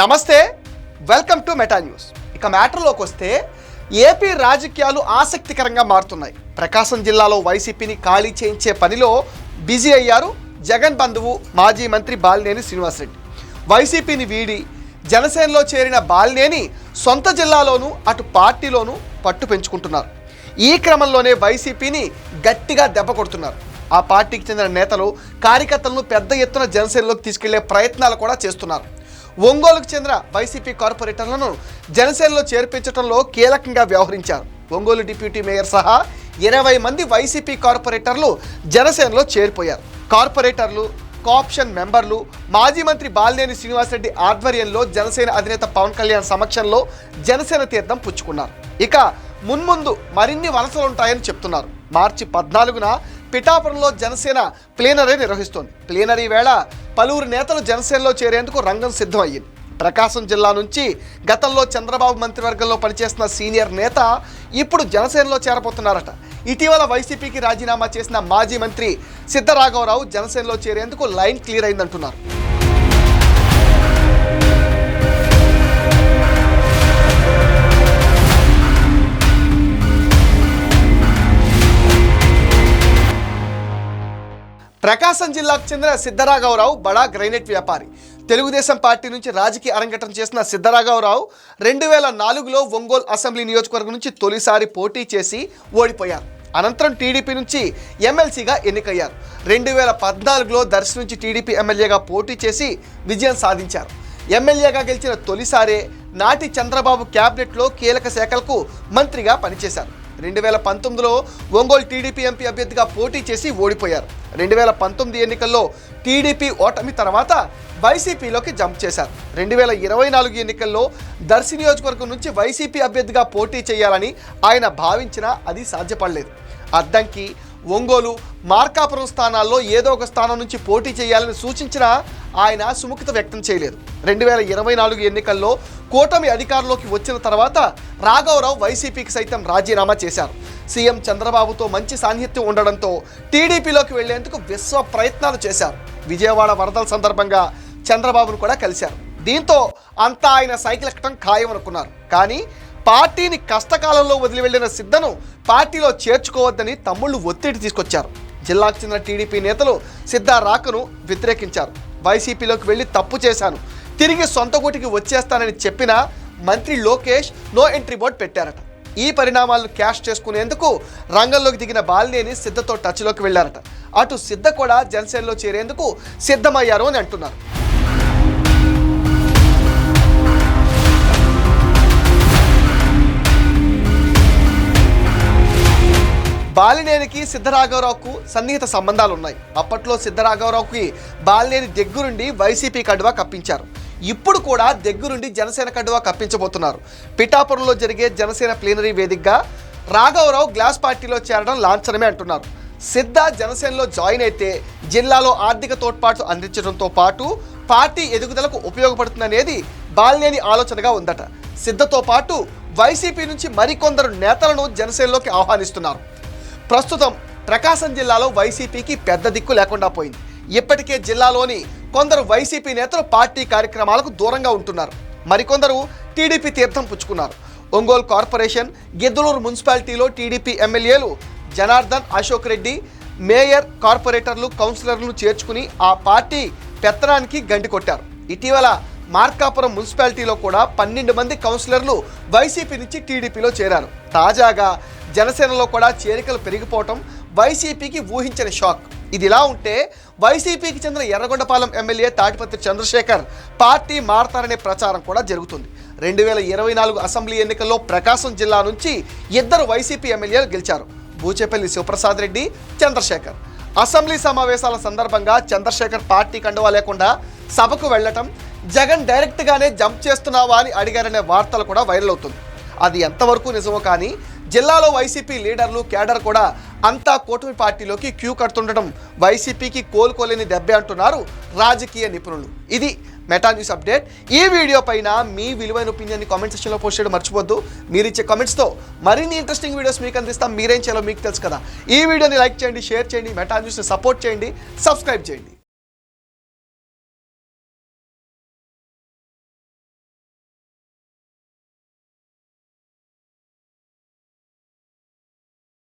నమస్తే welcome to meta news ఇక మ్యాటర్లోకి వస్తే ఏపీ రాజకీయాలు ఆసక్తికరంగా మారుతున్నాయి. ప్రకాశం జిల్లాలో వైసీపీని ఖాళీ చేయించే పనిలో బిజీ అయ్యారు జగన్ బంధువు మాజీ మంత్రి బాలినేని శ్రీనివాసరెడ్డి. వైసీపీని వీడి జనసేనలో చేరిన బాలినేని సొంత జిల్లాలోనూ అటు పార్టీలోనూ పట్టు పెంచుకుంటున్నారు. ఈ క్రమంలోనే వైసీపీని గట్టిగా దెబ్బ కొడుతున్నారు. ఆ పార్టీకి చెందిన నేతలు కార్యకర్తలను పెద్ద ఎత్తున జనసేనలోకి తీసుకెళ్ళే ప్రయత్నాలు కూడా చేస్తున్నారు. ఒంగోలుకు చెందిన వైసీపీ కార్పొరేటర్లను జనసేనలో చేర్పించడంలో కీలకంగా వ్యవహరించారు. ఒంగోలు డిప్యూటీ మేయర్ సహా ఇరవై మంది వైసీపీ కార్పొరేటర్లు జనసేనలో చేరిపోయారు. కార్పొరేటర్లు కాప్షన్ మెంబర్లు మాజీ మంత్రి బాలినేని శ్రీనివాసరెడ్డి ఆధ్వర్యంలో జనసేన అధినేత పవన్ కళ్యాణ్ సమక్షంలో జనసేన తీర్థం పుచ్చుకున్నారు. ఇక మున్ముందు మరిన్ని వలసలుంటాయని చెప్తున్నారు. మార్చి పద్నాలుగున పిఠాపురంలో జనసేన ప్లేనరీ నిర్వహిస్తోంది. ప్లేనరీ వేళ పలువురు నేతలు జనసేనలో చేరేందుకు రంగం సిద్ధమయ్యింది. ప్రకాశం జిల్లా నుంచి గతంలో చంద్రబాబు మంత్రివర్గంలో పనిచేస్తున్న సీనియర్ నేత ఇప్పుడు జనసేనలో చేరబోతున్నారట. ఇటీవల వైసీపీకి రాజీనామా చేసిన మాజీ మంత్రి సిద్ధరాఘవరావు జనసేనలో చేరేందుకు లైన్ క్లియర్ అయిందంటున్నారు. ప్రకాశం జిల్లాకు చెందిన సిద్ధరాఘవరావు బడా గ్రైనైట్ వ్యాపారి. తెలుగుదేశం పార్టీ నుంచి రాజకీయ అరంగటం చేసిన సిద్ధరాఘవరావు రెండు వేల నాలుగులో ఒంగోలు అసెంబ్లీ నియోజకవర్గం నుంచి తొలిసారి పోటీ చేసి ఓడిపోయారు. అనంతరం టీడీపీ నుంచి ఎమ్మెల్సీగా ఎన్నికయ్యారు. రెండు వేల పద్నాలుగులో దర్శి నుంచి టీడీపీ ఎమ్మెల్యేగా పోటీ చేసి విజయం సాధించారు. ఎమ్మెల్యేగా గెలిచిన తొలిసారే నాటి చంద్రబాబు క్యాబినెట్లో కీలక శాఖలకు మంత్రిగా పనిచేశారు. రెండు వేల పంతొమ్మిదిలో ఒంగోలు టీడీపీ ఎంపీ అభ్యర్థిగా పోటీ చేసి ఓడిపోయారు. రెండు వేల పంతొమ్మిది ఎన్నికల్లో టీడీపీ ఓటమి తర్వాత వైసీపీలోకి జంప్ చేశారు. రెండు వేల ఇరవై నాలుగు ఎన్నికల్లో దర్శి నియోజకవర్గం నుంచి వైసీపీ అభ్యర్థిగా పోటీ చేయాలని ఆయన భావించినా అది సాధ్యపడలేదు. అద్దంకి ఒంగోలు మార్కాపురం స్థానాల్లో ఏదో ఒక స్థానం నుంచి పోటీ చేయాలని సూచించినా ఆయన సుముఖత వ్యక్తం చేయలేదు. రెండు వేల ఇరవై నాలుగు ఎన్నికల్లో కూటమి అధికారంలోకి వచ్చిన తర్వాత రాఘవరావు వైసీపీకి సైతం రాజీనామా చేశారు. సీఎం చంద్రబాబుతో మంచి సాన్నిహిత్యం ఉండడంతో టీడీపీలోకి వెళ్ళేందుకు విశ్వ ప్రయత్నాలు చేశారు. విజయవాడ వరదల సందర్భంగా చంద్రబాబును కూడా కలిశారు. దీంతో అంతా ఆయన సైకిల్ ఎక్కడం ఖాయం అనుకున్నారు కానీ పార్టీని కష్టకాలంలో వదిలి వెళ్ళిన సిద్ధను పార్టీలో చేర్చుకోవద్దని తమ్ముళ్ళు ఒత్తిడి తీసుకొచ్చారు. జిల్లాకు చెందిన టీడీపీ నేతలు సిద్ధ రాకను వ్యతిరేకించారు. వైసీపీలోకి వెళ్ళి తప్పు చేశాను. తిరిగి సొంత గూటికి వచ్చేస్తానని చెప్పిన మంత్రి లోకేష్ నో ఎంట్రీ బోర్డు పెట్టారట. ఈ పరిణామాలను క్యాష్ చేసుకునేందుకు రంగంలోకి దిగిన బాలినేని సిద్ధతో టచ్లోకి వెళ్ళారట అటు సిద్ధ కూడా జనసేనలో చేరేందుకు సిద్ధమయ్యారు అని అంటున్నారు. బాలినేనికి సిద్ధరాఘవరావుకు సన్నిహిత సంబంధాలు ఉన్నాయి అప్పట్లో సిద్ధరాఘవరావుకి బాలినేని దగ్గరుండి వైసీపీ కడువా కప్పించారు. ఇప్పుడు కూడా దగ్గరుండి జనసేన కడువా కప్పించబోతున్నారు. పిఠాపురంలో జరిగే జనసేన ప్లీనరీ వేదికగా రాఘవరావు గ్లాస్ పార్టీలో చేరడం లాంఛనమే అంటున్నారు. సిద్ధ జనసేనలో జాయిన్ అయితే జిల్లాలో ఆర్థిక తోడ్పాటు అందించడంతో పాటు పార్టీ ఎదుగుదలకు ఉపయోగపడుతుందనేది బాలినేని ఆలోచనగా ఉందట. సిద్ధతో పాటు వైసీపీ నుంచి మరికొందరు నేతలను జనసేనలోకి ఆహ్వానిస్తున్నారు. ప్రస్తుతం ప్రకాశం జిల్లాలో వైసీపీకి పెద్ద దిక్కు లేకుండా పోయింది. ఇప్పటికే జిల్లాలోని కొందరు వైసీపీ నేతలు పార్టీ కార్యక్రమాలకు దూరంగా ఉంటున్నారు. మరికొందరు టీడీపీ తీర్థం పుచ్చుకున్నారు. ఒంగోలు కార్పొరేషన్ గిద్దలూరు మున్సిపాలిటీలో టీడీపీ ఎమ్మెల్యేలు జనార్దన్ అశోక్ రెడ్డి మేయర్ కార్పొరేటర్లు కౌన్సిలర్లను చేర్చుకుని ఆ పార్టీ పెత్తనానికి గండి కొట్టారు. ఇటీవల మార్కాపురం మున్సిపాలిటీలో కూడా పన్నెండు మంది కౌన్సిలర్లు వైసీపీ నుంచి టీడీపీలో చేరారు. తాజాగా జనసేనలో కూడా చేరికలు పెరిగిపోవటం వైసీపీకి ఊహించని షాక్. ఇది ఇలా ఉంటే వైసీపీకి చెందిన ఎర్రగొండపాలెం ఎమ్మెల్యే తాటిపత్రి చంద్రశేఖర్ పార్టీ మారతారనే ప్రచారం కూడా జరుగుతుంది. రెండు వేల ఇరవై నాలుగు అసెంబ్లీ ఎన్నికల్లో ప్రకాశం జిల్లా నుంచి ఇద్దరు వైసీపీ ఎమ్మెల్యేలు గెలిచారు. బూచేపల్లి శివప్రసాద్ రెడ్డి చంద్రశేఖర్. అసెంబ్లీ సమావేశాల సందర్భంగా చంద్రశేఖర్ పార్టీ కండువా లేకుండా సభకు వెళ్ళటం జగన్ డైరెక్ట్గానే జంప్ చేస్తున్నావా అని అడిగారనే వార్తలు కూడా వైరల్ అవుతుంది. అది ఎంతవరకు నిజమో కానీ జిల్లాలో వైసీపీ లీడర్లు కేడర్ కూడా అంతా కూటమి పార్టీలోకి క్యూ కడుతుండటం వైసీపీకి కోలుకోలేని దెబ్బే అంటున్నారు రాజకీయ నిపుణులు. ఇది మెటా న్యూస్ అప్డేట్. ఈ వీడియో పైన మీ విలువైన ఒపీనియన్ని కామెంట్ సెక్షన్లో పోస్ట్ చేయడం మర్చిపోద్దు మీరు ఇచ్చే కామెంట్స్తో మరిన్ని ఇంట్రెస్టింగ్ వీడియోస్ మీకు అందిస్తాం. మీరేం చేయాలో మీకు తెలుసు కదా. ఈ వీడియోని లైక్ చేయండి షేర్ చేయండి మెటా న్యూస్ని సపోర్ట్ చేయండి సబ్స్క్రైబ్ చేయండి.